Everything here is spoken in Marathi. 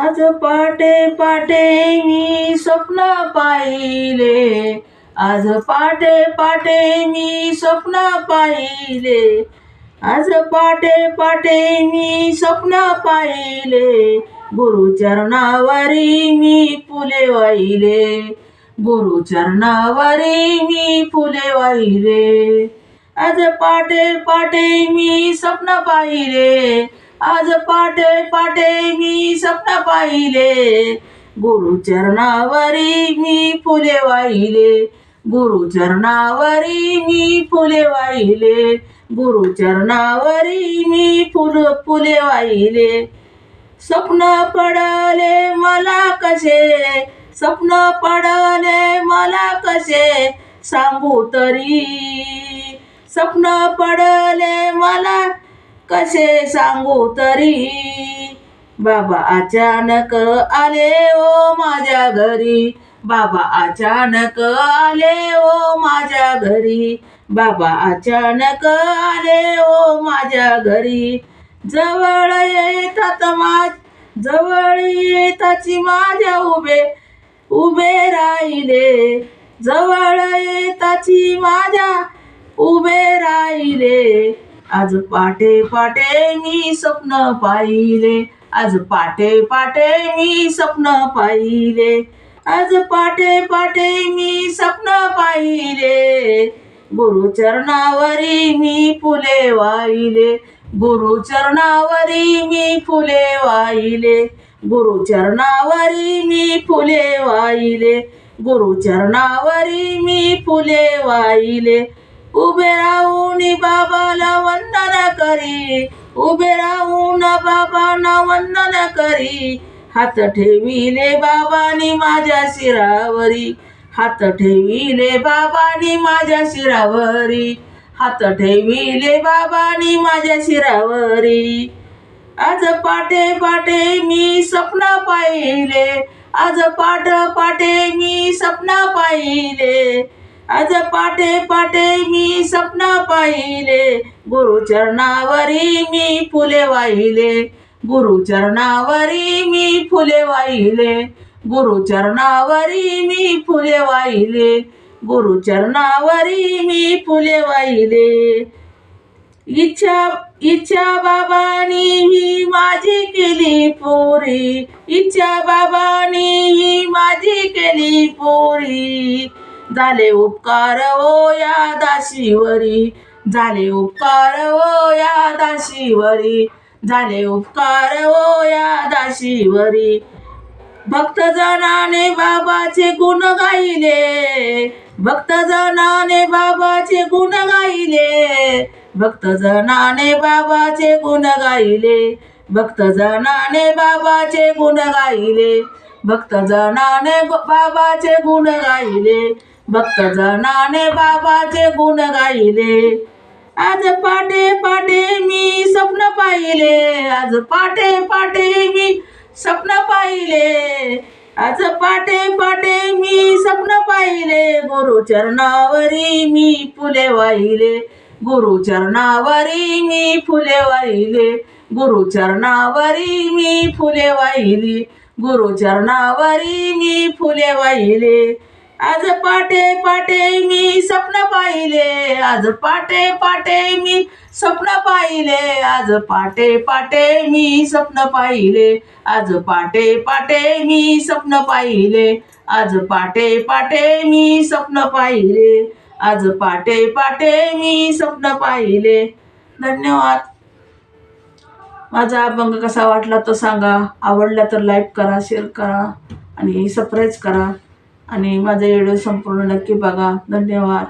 आज पाटे पाटे मी स्वप्न पाहिले. आज पाटे पाटे मी स्वप्न पाहिले. आज पाटे पाटे मी स्वप्न पाहिले. गुरुचरणावरी मी फुले वाहिले. गुरुचरणावरी मी फुले वाहिले. आज पाटे पाटे मी स्वप्न पाहिले. आज पाटे पाटे मी स्वप्न पाहिले. गुरुचरणावरी मी फुले वाहिले. गुरुचरणावरी मी फुले वाहिले. गुरुचरणावरी मी फुल फुले वाहिले. स्वप्न पडले मला कसे? स्वप्न पडले मला कसे? सांगू तरी स्वप्न पडले मला कसे सांगू तरी? बाबा अचानक आले ओ माझ्या घरी. बाबा अचानक आले ओ माझ्या घरी. बाबा अचानक आले ओ माझ्या घरी. जवळ येतात माझ जवळ येताची माझ्या उभे उभे राहिले. जवळ येताची माझ्या उभे राहिले. आज पाटे पाटे मी स्वप्न पाहिले. आज पाटे पाटे मी स्वप्न पाहिले. आज पाटे पाटे मी स्वप्न पाहिले. गुरुचरणावरी मी फुले वाहिले. गुरुचरणावरी मी फुले वाहिले. गुरुचरणावरी मी फुले वाहिले. गुरुचरणावरी मी फुले वाहिले. उभे राहून बाबाला वंदन करी. उभे राहून बाबांना वंदन करी. हात ठेविले बाबानी माझ्या शिरावरी. हात ठेविले बाबानी माझ्या शिरावरी. हात ठेविले बाबानी माझ्या शिरावरी. आज पाटे पाटे मी स्वप्न पाहिले. आज पाठ पाटे मी स्वप्न पाहिले. आज पाटे पाटे मी स्वप्न पाहिले. गुरुचरणावरी मी फुले वाहिले. गुरुचरणावरी मी फुले वाहिले. गुरुचरणावरी मी फुले वाहिले. गुरुचरणावरी मी फुले वाहिले. इच्छा इच्छा बाबानी ही माझी केली पुरी. इच्छा बाबानी ही माझी केली पुरी. झाले उपकार ओ या दाशीवरी. झाले उपकार ओ या दाशीवरी. झाले उपकार ओ या दाशीवरी. भक्तजनाने बाबाचे गुण गायले भक्तजनाने बाबाचे गुण गायले भक्तजनाने बाबाचे गुण गायले भक्तजनाने बाबाचे गुण गायले भक्तजनाने ग- बाबाचे गुण गायले भक्तजनाने बाबाचे गुण गायले. आज पाटे पाटे मी स्वप्न पाहिले. आज पाटे पाटे मी स्वप्न पाहिले. आज पाटे पाटे मी स्वप्न पाहिले. गुरुचरणावरी मी फुले वाहिले. गुरुचरणावरी मी फुले वाहिले. गुरुचरणावरी मी फुले वाहिली. गुरुचरणावरी मी फुले वाहिले. आज पाटे पाटे मी स्वप्न पाहिले आज पाटे पाटे मी स्वप्न पाहिले आज पाटे पाटे मी स्वप्न पाहिले आज पाटे पाटे मी स्वप्न पाहिले आज पाटे पाटे मी स्वप्न पाहिले आज पाटे पाटे मी स्वप्न पाहिले. धन्यवाद. माझा अभंग कसा वाटला तो सांगा. आवडला तर लाईक करा शेअर करा आणि सबस्क्राईब करा. आणि माझा व्हिडिओ संपूर्ण नक्की बघा. धन्यवाद.